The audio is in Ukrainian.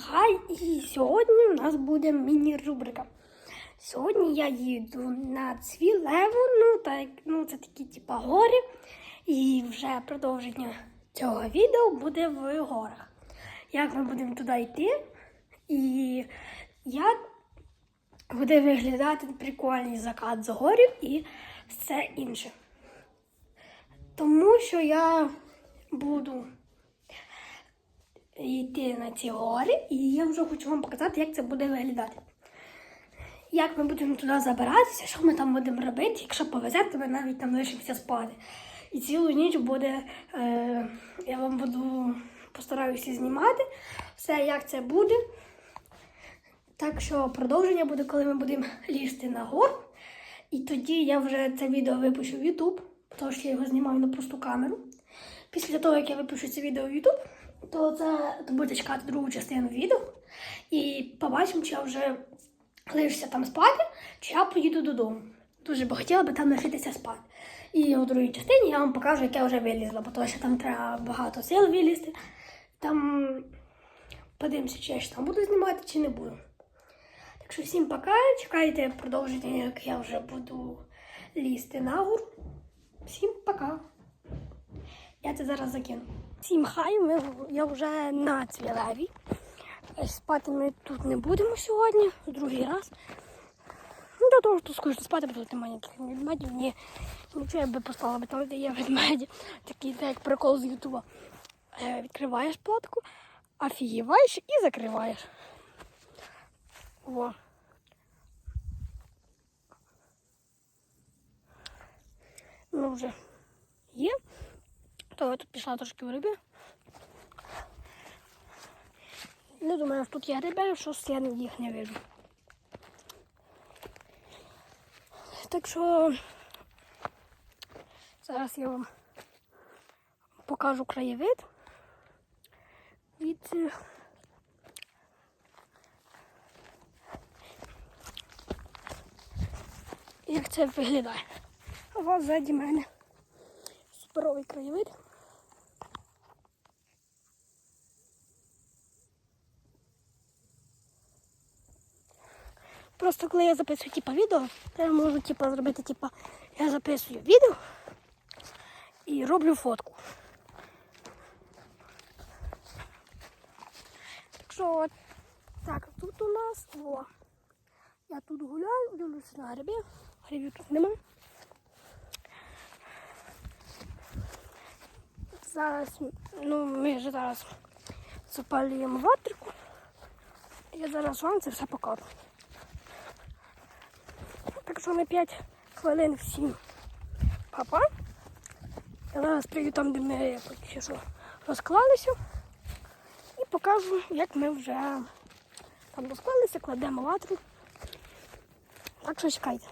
хай! І сьогодні у нас буде міні-рубрика. Сьогодні я їду на Цвілеву, ну так, ну це такі типа гори. І вже продовження цього відео буде в горах. Як ми будемо туди йти, і як буде виглядати прикольний закат з горів і все інше. Тому що я буду йти на ці гори, і я вже хочу вам показати, як це буде виглядати. Як ми будемо туди забиратися, що ми там будемо робити, якщо повезе, то ми навіть там лишимося спати. І цілу ніч буде, е, я вам буду постараюся знімати все, як це буде. Так що продовження буде, коли ми будемо лізти на гору. І тоді я вже це відео випущу в YouTube, тому що я його знімаю на просту камеру. Після того, як я випущу це відео в YouTube, то це то буде чекати другу частину відео. І побачимо, чи я вже лишуся там спати, чи я поїду додому. Дуже би хотіла би там лишитися спати. І у другій частині я вам покажу, як я вже вилізла, бо тому що там треба багато сил вилізти. Там подивимося, чи я ще там буду знімати, чи не буду. Так що всім пока, чекайте продовження, як я вже буду лізти на гору. Всім пока. Я це зараз закину. Всім хай, ми, я вже на Цвілеві. Спати ми тут не будемо сьогодні, другий раз. Ну, до того, що скучно спати, бо тут немає ніяких ведмедів, ні. Нічого я би послала би там, де є ведмеді. Такий це як прикол з Ютуба. Е, відкриваєш платку, офігіваєш і закриваєш. О. Ну вже є. То я тут пішла трошки в риби. Не думаю, що тут є риби, що я їх не вижу. Так що зараз я вам покажу краєвид від е, як це виглядає. А вас ззаді мене суперовий краєвид. Просто коли я записую типа відео, я можу типа зробити, типа, я записую відео і роблю фотку. Так що от так, тут у нас о, я тут гуляю, дивлюся на гриби, грибів тут немає. Зараз, ну, ми вже зараз запалюємо ватрику. Я зараз вам це все покажу. Так що на 5 хвилин всім папа. Я зараз прийду там, де ми поки що розклалися. І покажу, як ми вже там розклалися, кладемо ватру. Так що чекайте.